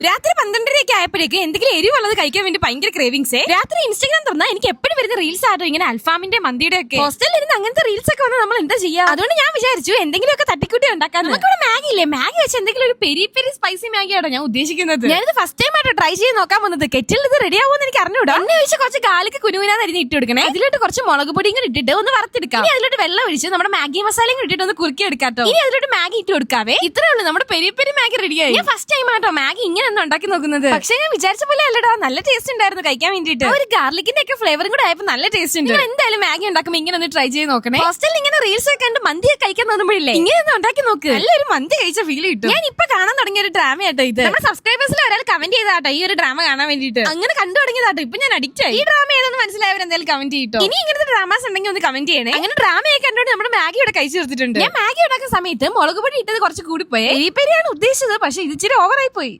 രാത്രി പന്ത്രണ്ടരയൊക്കെ ആയപ്പോഴേക്ക് എന്തെങ്കിലും എരിവുള്ളത് കഴിക്കാൻ വേണ്ടി ഭയങ്കര ക്രേവിങ്സ് രാത്രി ഇൻസ്റ്റാഗ്രാം തുറന്നാൽ എനിക്ക് എപ്പോഴും വരുന്ന റീൽസ് ആട്ടോ ഇങ്ങനെ അൽഫാമിന്റെ മന്തിയുടെ ഒക്കെ ഹോസ്റ്റലിൽ ഇരുന്ന് അങ്ങനത്തെ റീൽസ് ഒക്കെ വന്നാൽ നമ്മൾ എന്താ ചെയ്യാ? അതുകൊണ്ട് ഞാൻ വിചാരിച്ചു എന്തെങ്കിലുമൊക്കെ തട്ടിക്കൂട്ടി ഉണ്ടാക്കാൻ. നമുക്കിവിടെ മാഗി ഇല്ലേ? മാഗി വെച്ച് എന്തെങ്കിലും ഒരു പെരി പെരി സ്പൈസി മാഗി ആണോ ഞാൻ ഉദ്ദേശിക്കുന്നത്? ഞാനിത് ഫസ്റ്റ് ടൈം ആയിട്ട് ട്രൈ ചെയ്ത് നോക്കാൻ വന്നത്. കെറ്റിൽ ഇത് റെഡി ആവുമെന്ന് എനിക്ക് അറിഞ്ഞൂടാ. എന്നെ ഒഴിച്ച് കുറച്ച് കാലിക്ക് കുനുകുനാന്ന് അരിഞ്ഞ് ഇട്ട് കൊടുക്കണേ. അതിലോട്ട് കുറച്ച് മുളക് പൊടിയും കൂടി ഇട്ടിട്ട് ഒന്ന് വറുത്തെടുക്കാം. ഇനി അതിലോട്ട് വെള്ളം ഒഴിച്ച് നമ്മുടെ മാഗി മസാലയും ഇട്ടിട്ട് ഒന്ന് കുറുക്കി എടുക്കാട്ടോ ഇനി അതിലോട്ട് മാഗി ഇട്ട് കൊടുക്കാവേ. ഇത്രേ ഉള്ളൂ. നമ്മുടെ പെരി പെരി മാഗി റെഡിയായി ഞാൻ ഫസ്റ്റ് ടൈം ആട്ടോ മാഗി ഇങ്ങനെ ഒന്നും ഉണ്ടാക്കി നോക്കുന്നത്. പക്ഷേ ഞാൻ വിചാരിച്ച പോലെ അല്ലടാ നല്ല ടേസ്റ്റ് ഉണ്ടായിരുന്നു കഴിക്കാൻ വേണ്ടിട്ട് ഒരു ഗാർലിക്കിന്റെ ഒക്കെ ഫ്ലേവറും കൂടെ ആയപ്പോ നല്ല ടേസ്റ്റ് ഉണ്ട്. എന്തായാലും മാഗി ഉണ്ടാക്കുമ്പോൾ ഇങ്ങനെ ഒന്ന് ട്രൈ ചെയ്ത് നോക്കണേ. ഹോസ്റ്റലിൽ ഇങ്ങനെ റീൽസ് ഒക്കെ കണ്ട് മന്തി ഒക്കെ കഴിക്കാൻ തോന്നുമ്പോഴില്ലേ? ഇങ്ങനെ ഒന്ന് ഉണ്ടാക്കി നോക്ക്. നല്ലൊരു മന്തി കഴിച്ച ഫീൽ കിട്ടും. ഞാൻ ഇപ്പൊ കാണാൻ തുടങ്ങിയ ഒരു ഡ്രാമ ആട്ടോ ഇത്. നമ്മുടെ സബ്സ്ക്രൈബേഴ്സിൽ ഒരാൾ കമന്റ് ചെയ്താട്ടോ ഈ ഒരു ഡ്രാമ കാണാൻ വേണ്ടിയിട്ട്. അങ്ങനെ കണ്ടു തുടങ്ങിയതാട്ടോ. ഇപ്പൊ ഞാൻ അഡിക്റ്റ് ആയി. ഈ ഡ്രാമ ഏതെന്ന് മനസ്സിലായവർ എന്തായാലും കമന്റ് ചെയ്യട്ടോ. ഇനി ഇങ്ങനത്തെ ഡ്രാമാസ് ഉണ്ടെങ്കിൽ ഒന്ന് കമന്റ് ചെയ്യണേ. അങ്ങനെ ഡ്രാമയൊക്കെ കണ്ടുകൊണ്ട് നമ്മുടെ മാഗി ഇവിടെ കഴിച്ചു തീർത്തിട്ടുണ്ട്. ഞാൻ മാഗി ഉണ്ടാക്കുന്ന സമയത്ത് മുളക് പൊടി ഇട്ടത് കുറച്ച് കൂടിപ്പോയി. പെരിയാണ് ഉദ്ദേശിച്ചത് പക്ഷെ ഇത് ഇച്ചിരി ഓവറായി പോയി.